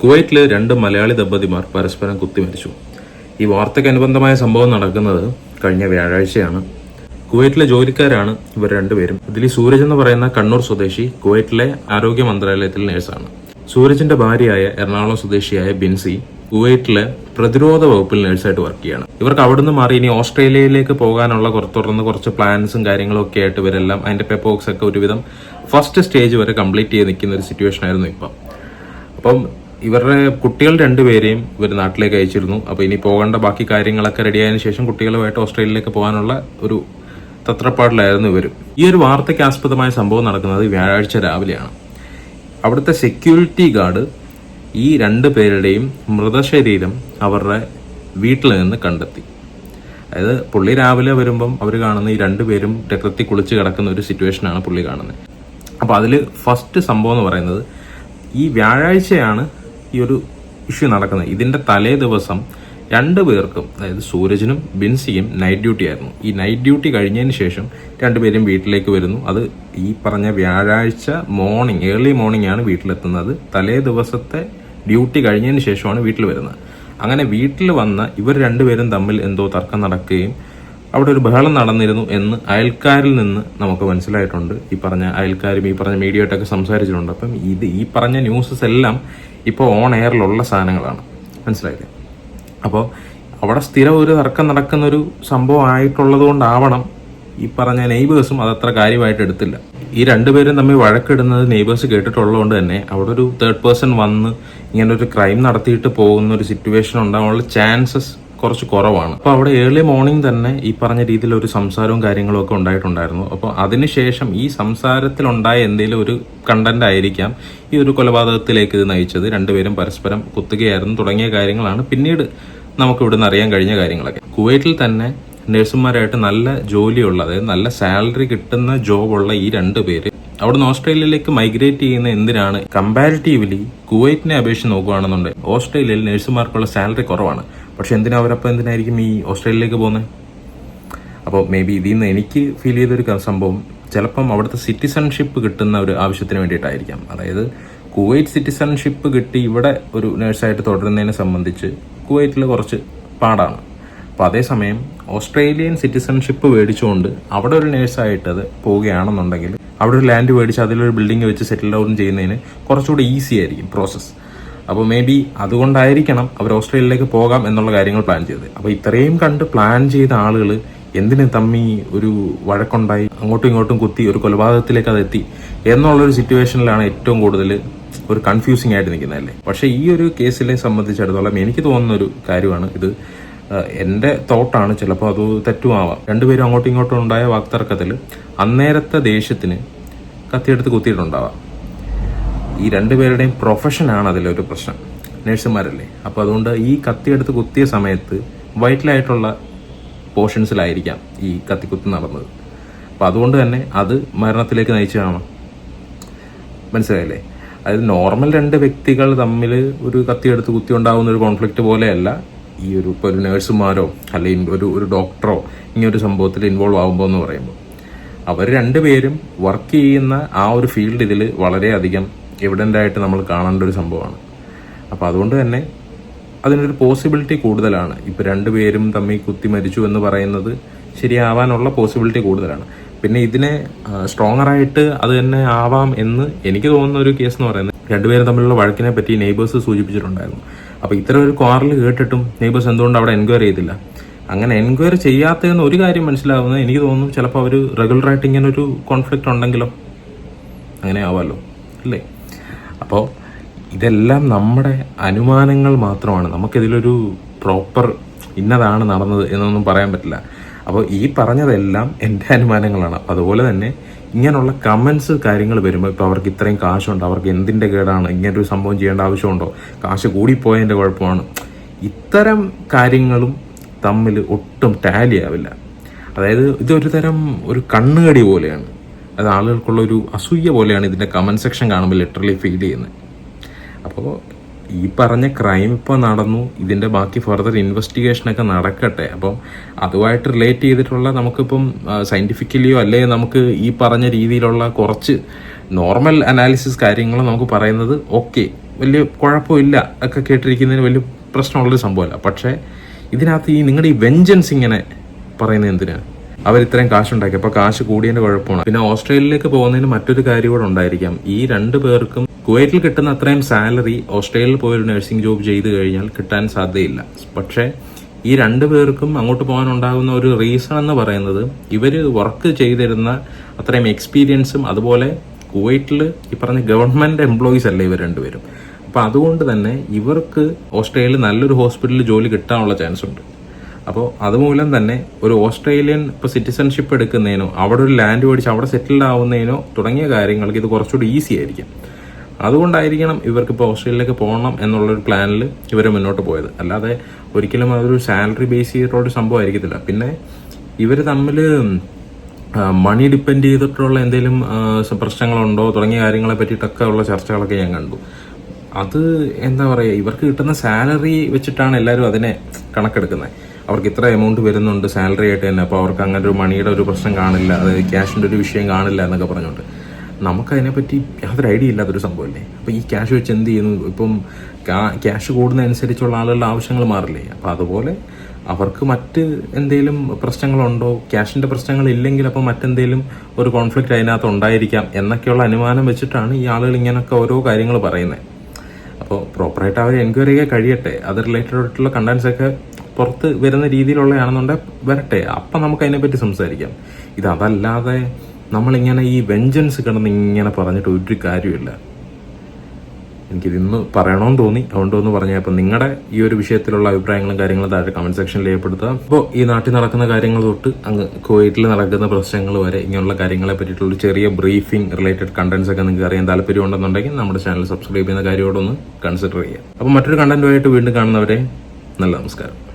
കുവൈറ്റിൽ രണ്ട് മലയാളി ദമ്പതിമാർ പരസ്പരം കുത്തിമരിച്ചു. ഈ വാർത്തയ്ക്ക് അനുബന്ധമായ സംഭവം നടക്കുന്നത് കഴിഞ്ഞ വ്യാഴാഴ്ചയാണ്. കുവൈറ്റിലെ ജോലിക്കാരാണ് ഇവർ രണ്ടുപേരും. ഇതിൽ സൂരജ് എന്ന് പറയുന്ന കണ്ണൂർ സ്വദേശി കുവൈറ്റിലെ ആരോഗ്യ മന്ത്രാലയത്തിൽ നേഴ്സാണ്. സൂരജിന്റെ ഭാര്യയായ എറണാകുളം സ്വദേശിയായ ബിൻസി കുവൈറ്റിലെ പ്രതിരോധ വകുപ്പിൽ നേഴ്സായിട്ട് വർക്ക് ചെയ്യാണ്. ഇവർക്ക് അവിടുന്ന് മാറി ഇനി ഓസ്ട്രേലിയയിലേക്ക് പോകാനുള്ള തുടർന്ന് കുറച്ച് പ്ലാൻസും കാര്യങ്ങളും ഒക്കെ ആയിട്ട് ഇവരെല്ലാം അതിന്റെ പെപ്പോക്സ് ഒക്കെ ഒരുവിധം ഫസ്റ്റ് സ്റ്റേജ് വരെ കംപ്ലീറ്റ് ചെയ്ത് നിൽക്കുന്ന ഒരു സിറ്റുവേഷൻ ആയിരുന്നു ഇപ്പം. അപ്പം ഇവരുടെ കുട്ടികൾ രണ്ടുപേരെയും ഇവർ നാട്ടിലേക്ക് അയച്ചിരുന്നു. അപ്പോൾ ഇനി പോകേണ്ട ബാക്കി കാര്യങ്ങളൊക്കെ റെഡിയായതിനു ശേഷം കുട്ടികളുമായിട്ട് ഓസ്ട്രേലിയയിലേക്ക് പോകാനുള്ള ഒരു തത്രപ്പാടിലായിരുന്നു ഇവർ ഈ ഒരു വാർത്തയ്ക്ക് ആസ്പദമായ സംഭവം നടക്കുന്നത് വ്യാഴാഴ്ച രാവിലെയാണ്. അവിടുത്തെ സെക്യൂരിറ്റി ഗാർഡ് ഈ രണ്ട് പേരുടെയും മൃതശരീരം അവരുടെ വീട്ടിൽ നിന്ന് കണ്ടെത്തി. അതായത് പുള്ളി രാവിലെ വരുമ്പം അവർ കാണുന്ന ഈ രണ്ടുപേരും രക്തത്തിൽ കുളിച്ച് കിടക്കുന്ന ഒരു സിറ്റുവേഷനാണ് പുള്ളി കാണുന്നത്. അപ്പോൾ അതിൽ ഫസ്റ്റ് സംഭവം എന്ന് പറയുന്നത് ഈ വ്യാഴാഴ്ചയാണ് ഈ ഒരു ഇഷ്യൂ നടക്കുന്നത്. ഇതിന്റെ തലേ ദിവസം രണ്ട് പേർക്കും അതായത് സൂരജിനും ബിൻസിയും നൈറ്റ് ഡ്യൂട്ടി ആയിരുന്നു. ഈ നൈറ്റ് ഡ്യൂട്ടി കഴിഞ്ഞതിന് ശേഷം രണ്ടുപേരും വീട്ടിലേക്ക് വരുന്നു. അത് ഈ പറഞ്ഞ വ്യാഴാഴ്ച മോർണിംഗ് ഏർലി മോർണിംഗ് ആണ് വീട്ടിലെത്തുന്നത്. തലേ ദിവസത്തെ ഡ്യൂട്ടി കഴിഞ്ഞതിന് ശേഷമാണ് വീട്ടിൽ വരുന്നത്. അങ്ങനെ വീട്ടിൽ വന്ന ഇവർ രണ്ടുപേരും തമ്മിൽ എന്തോ തർക്കം നടക്കുകയും അവിടെ ഒരു ബഹളം നടന്നിരുന്നു എന്ന് അയൽക്കാരിൽ നിന്ന് നമുക്ക് മനസ്സിലായിട്ടുണ്ട്. ഈ പറഞ്ഞ അയൽക്കാരും ഈ പറഞ്ഞ മീഡിയയായിട്ടൊക്കെ സംസാരിച്ചിട്ടുണ്ട്. അപ്പം ഇത് ഈ പറഞ്ഞ ന്യൂസസ് എല്ലാം ഇപ്പോൾ ഓൺ എയറിലുള്ള സാധനങ്ങളാണ്. മനസ്സിലായില്ലേ? അപ്പോൾ അവിടെ സ്ഥിരം ഒരു തർക്കം നടക്കുന്നൊരു സംഭവം ആയിട്ടുള്ളത് കൊണ്ടാവണം ഈ പറഞ്ഞ നെയ്ബേഴ്സും അതത്ര കാര്യമായിട്ട് എടുത്തില്ല. ഈ രണ്ടുപേരും തമ്മിൽ വഴക്കിടുന്നത് നെയ്ബേഴ്സ് കേട്ടിട്ടുള്ളതുകൊണ്ട് തന്നെ അവിടെ ഒരു തേർഡ് പേഴ്സൺ വന്ന് ഇങ്ങനെ ഒരു ക്രൈം നടത്തിയിട്ട് പോകുന്ന ഒരു സിറ്റുവേഷൻ ഉണ്ടാകാനുള്ള ചാൻസസ് കുറച്ച് കുറവാണ്. അപ്പോൾ അവിടെ ഏർലി മോർണിംഗ് തന്നെ ഈ പറഞ്ഞ രീതിയിൽ ഒരു സംസാരവും കാര്യങ്ങളും ഒക്കെ ഉണ്ടായിട്ടുണ്ടായിരുന്നു. അപ്പോൾ അതിനുശേഷം ഈ സംസാരത്തിലുണ്ടായ എന്തെങ്കിലും ഒരു കണ്ടന്റ് ആയിരിക്കാം ഈ ഒരു കൊലപാതകത്തിലേക്ക് ഇത് നയിച്ചത്. രണ്ടുപേരും പരസ്പരം കുത്തുകയായിരുന്നു തുടങ്ങിയ കാര്യങ്ങളാണ് പിന്നീട് നമുക്ക് ഇവിടുന്ന് അറിയാൻ കഴിഞ്ഞ കാര്യങ്ങളൊക്കെ. കുവൈറ്റിൽ തന്നെ നഴ്സുമാരായിട്ട് നല്ല ജോലിയുള്ള അതായത് നല്ല സാലറി കിട്ടുന്ന ജോബുള്ള ഈ രണ്ട് പേര് അവിടുന്ന് ഓസ്ട്രേലിയയിലേക്ക് മൈഗ്രേറ്റ് ചെയ്യുന്ന എന്തിനാണ്? കമ്പാരിറ്റീവ്ലി കുവൈറ്റിനെ അപേക്ഷിച്ച് നോക്കുകയാണെന്നുണ്ടെങ്കിൽ ഓസ്ട്രേലിയയിൽ നഴ്സുമാർക്കുള്ള സാലറി കുറവാണ്. പക്ഷെ എന്തിനാ അവരപ്പോൾ എന്തിനായിരിക്കും ഈ ഓസ്ട്രേലിയയിലേക്ക് പോകുന്നത് അപ്പോൾ മേ ബി ഇതിൽ നിന്ന് എനിക്ക് ഫീൽ ചെയ്തൊരു സംഭവം ചിലപ്പം അവിടുത്തെ സിറ്റിസൺഷിപ്പ് കിട്ടുന്ന ഒരു ആവശ്യത്തിന് വേണ്ടിയിട്ടായിരിക്കാം. അതായത് കുവൈറ്റ് സിറ്റിസൺഷിപ്പ് കിട്ടി ഇവിടെ ഒരു നേഴ്സായിട്ട് തുടരുന്നതിനെ സംബന്ധിച്ച് കുവൈറ്റിൽ കുറച്ച് പാടാണ്. അപ്പോൾ അതേസമയം ഓസ്ട്രേലിയൻ സിറ്റിസൺഷിപ്പ് മേടിച്ചുകൊണ്ട് അവിടെ ഒരു നേഴ്സായിട്ട് അത് പോവുകയാണെന്നുണ്ടെങ്കിൽ അവിടെ ഒരു ലാൻഡ് മേടിച്ച് അതിലൊരു ബിൽഡിംഗ് വെച്ച് സെറ്റിൽ ഡൗൺ ചെയ്യുന്നതിന് കുറച്ചുകൂടി ഈസി ആയിരിക്കും പ്രോസസ്സ് അപ്പോൾ മേ ബി അതുകൊണ്ടായിരിക്കണം അവർ ഓസ്ട്രേലിയയിലേക്ക് പോകാം എന്നുള്ള കാര്യങ്ങൾ പ്ലാൻ ചെയ്തത്. അപ്പോൾ ഇത്രയും കണ്ട് പ്ലാൻ ചെയ്ത ആളുകൾ എന്തിന് തമ്മി ഒരു വഴക്കുണ്ടായി അങ്ങോട്ടും ഇങ്ങോട്ടും കുത്തി ഒരു കൊലപാതകത്തിലേക്ക് അത് എത്തി എന്നുള്ളൊരു സിറ്റുവേഷനിലാണ് ഏറ്റവും കൂടുതൽ ഒരു കൺഫ്യൂസിങ് ആയിട്ട് നിൽക്കുന്നതല്ലേ പക്ഷേ ഈ ഒരു കേസിനെ സംബന്ധിച്ചിടത്തോളം എനിക്ക് തോന്നുന്ന ഒരു കാര്യമാണ് ഇത്. എന്റെ തോട്ടാണ് ചിലപ്പോൾ അത് തെറ്റുമാവാം. രണ്ടുപേരും അങ്ങോട്ടും ഇങ്ങോട്ടും ഉണ്ടായ വാക്തർക്കത്തിൽ അന്നേരത്തെ ദേഷ്യത്തിന് കത്തിയെടുത്ത് കുത്തിയിട്ടുണ്ടാവാം. ഈ രണ്ടുപേരുടെയും പ്രൊഫഷനാണ് അതിലൊരു പ്രശ്നം. നഴ്സുമാരല്ലേ? അപ്പോൾ അതുകൊണ്ട് ഈ കത്തിയെടുത്ത് കുത്തിയ സമയത്ത് വൈറ്റലായിട്ടുള്ള പോർഷൻസിലായിരിക്കാം ഈ കത്തിക്കുത്ത് നടന്നത്. അപ്പോൾ അതുകൊണ്ട് തന്നെ അത് മരണത്തിലേക്ക് നയിച്ചു കാണാം മനസ്സിലായില്ലേ? അതായത് നോർമൽ രണ്ട് വ്യക്തികൾ തമ്മിൽ ഒരു കത്തിയെടുത്ത് കുത്തി ഉണ്ടാകുന്ന ഒരു കോൺഫ്ലിക്റ്റ് പോലെയല്ല ഈ ഒരു ഇപ്പോൾ ഒരു നേഴ്സുമാരോ അല്ലെങ്കിൽ ഒരു ഒരു ഡോക്ടറോ ഇങ്ങനെ ഒരു സംഭവത്തിൽ ഇൻവോൾവ് ആകുമ്പോൾ എന്ന് പറയുമ്പോൾ. അവർ രണ്ടുപേരും വർക്ക് ചെയ്യുന്ന ആ ഒരു ഫീൽഡ് ഇതിൽ വളരെയധികം എവിഡന്റ് ആയിട്ട് നമ്മൾ കാണേണ്ട ഒരു സംഭവമാണ്. അപ്പോൾ അതുകൊണ്ട് തന്നെ അതിനൊരു പോസിബിലിറ്റി കൂടുതലാണ്. ഇപ്പോൾ രണ്ടുപേരും തമ്മിൽ കുത്തി മരിച്ചു എന്ന് പറയുന്നത് ശരിയാവാനുള്ള പോസിബിലിറ്റി കൂടുതലാണ്. പിന്നെ ഇതിനെ സ്ട്രോങ്ങർ ആയിട്ട് അത് തന്നെ ആവാം എന്ന് എനിക്ക് തോന്നുന്ന ഒരു കേസ് എന്ന് പറയുന്നത് രണ്ടുപേരും തമ്മിലുള്ള വഴക്കിനെ പറ്റി നെയ്ബേഴ്സ് സൂചിപ്പിച്ചിട്ടുണ്ടായിരുന്നു. അപ്പോൾ ഇത്തരം ഒരു ക്വാറിൽ കേട്ടിട്ടും നെയ്ബേഴ്സ് എന്തുകൊണ്ട് അവിടെ എൻക്വയറി ചെയ്തില്ല? അങ്ങനെ എൻക്വയറി ചെയ്യാത്തതെന്ന് ഒരു കാര്യം മനസ്സിലാവുന്നത് എനിക്ക് തോന്നുന്നു ചിലപ്പോൾ അവർ റെഗുലറായിട്ട് ഇങ്ങനെ ഒരു കോൺഫ്ലിക്റ്റ് ഉണ്ടെങ്കിലോ? അങ്ങനെ ആവാമല്ലോ അല്ലേ? അപ്പോൾ ഇതെല്ലാം നമ്മുടെ അനുമാനങ്ങൾ മാത്രമാണ്. നമുക്കിതിലൊരു പ്രോപ്പർ ഇന്നതാണ് നടന്നത് എന്നൊന്നും പറയാൻ പറ്റില്ല. അപ്പോൾ ഈ പറഞ്ഞതെല്ലാം എന്റെ അനുമാനങ്ങളാണ്. അതുപോലെ തന്നെ ഇങ്ങനെയുള്ള കമൻസ് കാര്യങ്ങൾ വരുമ്പോൾ ഇപ്പോൾ അവർക്ക് ഇത്രയും കാശുണ്ട് അവർക്ക് എന്തിന്റെ കേടാണ് ഇങ്ങനൊരു സംഭവം ചെയ്യേണ്ട ആവശ്യമുണ്ടോ? കാശ് കൂടിപ്പോയതിന്റെ കുഴപ്പമാണ്. ഇത്തരം കാര്യങ്ങളും തമ്മിൽ ഒട്ടും ടാലി ആവില്ല. അതായത് ഇതൊരു തരം ഒരു കണ്ണുകടി പോലെയാണ്. അത് ആളുകൾക്കുള്ള ഒരു അസൂയ പോലെയാണ് ഇതിന്റെ കമന്റ് സെക്ഷൻ കാണുമ്പോൾ ലിറ്ററലി ഫീൽ ചെയ്യുന്നത്. അപ്പോൾ ഈ പറഞ്ഞ ക്രൈം ഇപ്പോൾ നടന്നു ഇതിന്റെ ബാക്കി ഫർദർ ഇൻവെസ്റ്റിഗേഷനൊക്കെ നടക്കട്ടെ. അപ്പം അതുമായിട്ട് റിലേറ്റ് ചെയ്തിട്ടുള്ള നമുക്കിപ്പം സയന്റിഫിക്കലിയോ അല്ലേ നമുക്ക് ഈ പറഞ്ഞ രീതിയിലുള്ള കുറച്ച് നോർമൽ അനാലിസിസ് കാര്യങ്ങൾ നമുക്ക് പറയുന്നത് ഓക്കെ വലിയ കുഴപ്പമില്ല ഒക്കെ കേട്ടിരിക്കുന്നതിന് വലിയ പ്രശ്നമുള്ളൊരു സംഭവമല്ല. പക്ഷേ ഇതിനകത്ത് ഈ നിങ്ങളുടെ ഈ വെഞ്ചൻസ് ഇങ്ങനെ പറയുന്നത് എന്തിനാ? അവർ ഇത്രയും കാശുണ്ടാക്കി. അപ്പോൾ കാശ് കൂടിയതിന്റെ കുഴപ്പമാണ്. പിന്നെ ഓസ്ട്രേലിയയിലേക്ക് പോകുന്നതിന് മറ്റൊരു കാര്യം കൂടെ ഉണ്ടായിരിക്കാം. ഈ രണ്ടു പേർക്കും കുവൈറ്റിൽ കിട്ടുന്ന അത്രയും സാലറി ഓസ്ട്രേലിയയിൽ പോയൊരു നഴ്സിംഗ് ജോബ് ചെയ്ത് കഴിഞ്ഞാൽ കിട്ടാൻ സാധ്യതയില്ല. പക്ഷേ ഈ രണ്ടു പേർക്കും അങ്ങോട്ട് പോകാനുണ്ടാകുന്ന ഒരു റീസൺ എന്ന് പറയുന്നത് ഇവർ വർക്ക് ചെയ്തിരുന്ന അത്രയും എക്സ്പീരിയൻസും അതുപോലെ കുവൈറ്റിൽ ഈ പറഞ്ഞ ഗവൺമെന്റ് എംപ്ലോയീസ് അല്ലേ ഇവർ രണ്ടുപേരും. അപ്പൊ അതുകൊണ്ട് തന്നെ ഇവർക്ക് ഓസ്ട്രേലിയയിൽ നല്ലൊരു ഹോസ്പിറ്റലിൽ ജോലി കിട്ടാനുള്ള ചാൻസ് ഉണ്ട്. അപ്പോൾ അതുമൂലം തന്നെ ഒരു ഓസ്ട്രേലിയൻ ഇപ്പോൾ സിറ്റിസൺഷിപ്പ് എടുക്കുന്നതിനോ അവിടെ ഒരു ലാൻഡ് മേടിച്ച് അവിടെ സെറ്റിൽഡ് ആവുന്നതിനോ തുടങ്ങിയ കാര്യങ്ങൾക്ക് ഇത് കുറച്ചുകൂടി ഈസി ആയിരിക്കും. അതുകൊണ്ടായിരിക്കണം ഇവർക്ക് ഇപ്പോൾ ഓസ്ട്രേലിയയിലേക്ക് പോകണം എന്നുള്ളൊരു പ്ലാനിൽ ഇവർ മുന്നോട്ട് പോയത്. അല്ലാതെ ഒരിക്കലും അതൊരു സാലറി ബേസ് ചെയ്തിട്ടുള്ള സംഭവം ആയിരിക്കത്തില്ല. പിന്നെ ഇവർ തമ്മിൽ മണി ഡിപ്പെൻഡ് ചെയ്തിട്ടുള്ള എന്തെങ്കിലും പ്രശ്നങ്ങളുണ്ടോ തുടങ്ങിയ കാര്യങ്ങളെ പറ്റിയിട്ടൊക്കെ ഉള്ള ചർച്ചകളൊക്കെ ഞാൻ കണ്ടു. അത് എന്താ പറയുക ഇവർക്ക് കിട്ടുന്ന സാലറി വെച്ചിട്ടാണ് എല്ലാവരും അതിനെ കണക്കെടുക്കുന്നത്. അവർക്ക് ഇത്ര എമൗണ്ട് വരുന്നുണ്ട് സാലറി ആയിട്ട് തന്നെ. അപ്പോൾ അവർക്ക് അങ്ങനെ ഒരു മണിയുടെ ഒരു പ്രശ്നം കാണില്ല. അതായത് ക്യാഷിന്റെ ഒരു വിഷയം കാണില്ല എന്നൊക്കെ പറഞ്ഞുകൊണ്ട്. നമുക്കതിനെപ്പറ്റി യാതൊരു ഐഡിയ ഇല്ലാത്തൊരു സംഭവമല്ലേ? അപ്പോൾ ഈ ക്യാഷ് വെച്ച് എന്ത് ചെയ്യുന്നു? ഇപ്പം ക്യാഷ് കൂടുന്നതനുസരിച്ചുള്ള ആളുകളുടെ ആവശ്യങ്ങൾ മാറില്ലേ? അപ്പോൾ അതുപോലെ അവർക്ക് മറ്റ് എന്തെങ്കിലും പ്രശ്നങ്ങളുണ്ടോ? ക്യാഷിന്റെ പ്രശ്നങ്ങൾ ഇല്ലെങ്കിൽ അപ്പോൾ മറ്റെന്തെങ്കിലും ഒരു കോൺഫ്ലിക്റ്റ് അതിനകത്ത് ഉണ്ടായിരിക്കാം എന്നൊക്കെയുള്ള അനുമാനം വെച്ചിട്ടാണ് ഈ ആളുകൾ ഇങ്ങനെയൊക്കെ ഓരോ കാര്യങ്ങൾ പറയുന്നത്. അപ്പോൾ പ്രോപ്പറായിട്ട് അവർ എൻക്വയറി ചെയ്യാൻ കഴിയട്ടെ. അത് റിലേറ്റഡ് ആയിട്ടുള്ള കണ്ടന്റ്സ് ഒക്കെ പുറത്ത് വരുന്ന രീതിയിലുള്ളതാണെന്നുണ്ടെങ്കിൽ വരട്ടെ. അപ്പം നമുക്ക് അതിനെപ്പറ്റി സംസാരിക്കാം. ഇത് അതല്ലാതെ നമ്മളിങ്ങനെ ഈ വെഞ്ചൻസ് കിടന്ന് ഇങ്ങനെ പറഞ്ഞിട്ട് ഒരു കാര്യമില്ല എനിക്കിത് ഇന്ന് പറയണമെന്ന് തോന്നി. അതുകൊണ്ട് ഒന്ന് പറഞ്ഞാൽ അപ്പം നിങ്ങളുടെ ഈ ഒരു വിഷയത്തിലുള്ള അഭിപ്രായങ്ങളും കാര്യങ്ങളും താഴെ കമന്റ് സെക്ഷനിൽ രേഖപ്പെടുത്തുക. അപ്പോൾ ഈ നാട്ടിൽ നടക്കുന്ന കാര്യങ്ങൾ തൊട്ട് അങ്ങ് കോയിറ്റിൽ നടക്കുന്ന പ്രശ്നങ്ങൾ വരെ ഇങ്ങനെയുള്ള കാര്യങ്ങളെ പറ്റിയിട്ടുള്ള ചെറിയ ബ്രീഫിംഗ് റിലേറ്റഡ് കണ്ടന്റ്സ് ഒക്കെ നിങ്ങൾക്ക് അറിയാൻ താല്പര്യം ഉണ്ടെന്നുണ്ടെങ്കിൽ നമ്മുടെ ചാനൽ സബ്സ്ക്രൈബ് ചെയ്യുന്ന കാര്യമോടൊന്ന് കൺസിഡർ ചെയ്യുക. അപ്പോൾ മറ്റൊരു കണ്ടന്റുമായിട്ട് വീണ്ടും കാണുന്നവരെ നല്ല നമസ്കാരം.